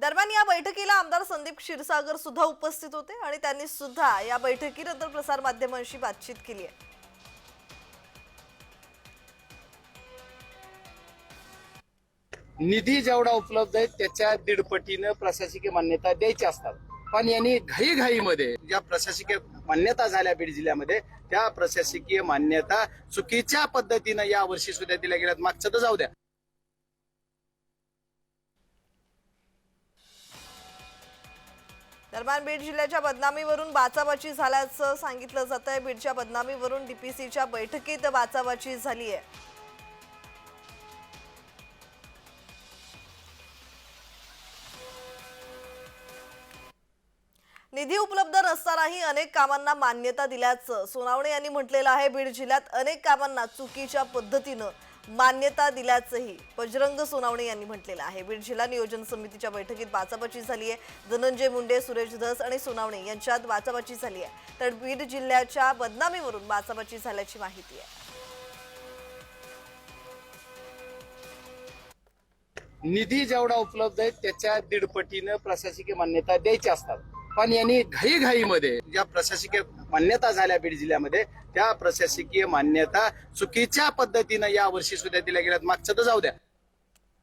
दरम्यान या बैठकीला आमदार संदीप क्षीरसागर सुद्धा उपस्थित होते आणि त्यांनी सुद्धा या बैठकीनंतर प्रसार माध्यमांशी बातचीत केली आहे. निधी जेवढा उपलब्ध आहे त्याच्या दीडपटीनं प्रशासकीय मान्यता द्यायची असतात. पण यांनी घाईघाईमध्ये ज्या प्रशासकीय मान्यता झाल्या बीड जिल्ह्यामध्ये त्या प्रशासकीय मान्यता चुकीच्या पद्धतीनं या वर्षी सुद्धा दिल्या गेल्यात. मागचं तर जाऊ द्या. दरम्यान बीड जिल्ह्याच्या बदनामीवरून बाचाबाची झाल्याचं सांगितलं जात आहे बीडच्या बदनामीवरून डीपीसीच्या बैठकीत बाचाबाची झाली आहे निधी उपलब्ध नसतानाही अनेक कामांना मान्यता दिल्याचं सोनावणे यांनी म्हटलेलं आहे. बीड जिल्ह्यात अनेक कामांना चुकीच्या पद्धतीनं मान्यता दिल्याचंही बजरंग सोनावणे यांनी म्हटलेलं आहे. बीड जिल्हा नियोजन समितीच्या बैठकीत बाचाबाची झाली आहे धनंजय मुंडे सुरेश धस आणि सोनावणे यांच्यात बाचाबाची झाली आहे तर बीड जिल्ह्याच्या बदनामीवरून बाचाबाची झाल्याची माहिती आहे. निधी जेवढा उपलब्ध आहे त्याच्या दीडपटीनं प्रशासकीय मान्यता द्यायची असतात. पण यांनी घाईघाईमध्ये ज्या प्रशासकीय मान्यता झाल्या बीड जिल्ह्यामध्ये त्या प्रशासकीय मान्यता चुकीच्या पद्धतीनं या वर्षी सुद्धा दिल्या गेल्यात. मागचं तर जाऊ द्या.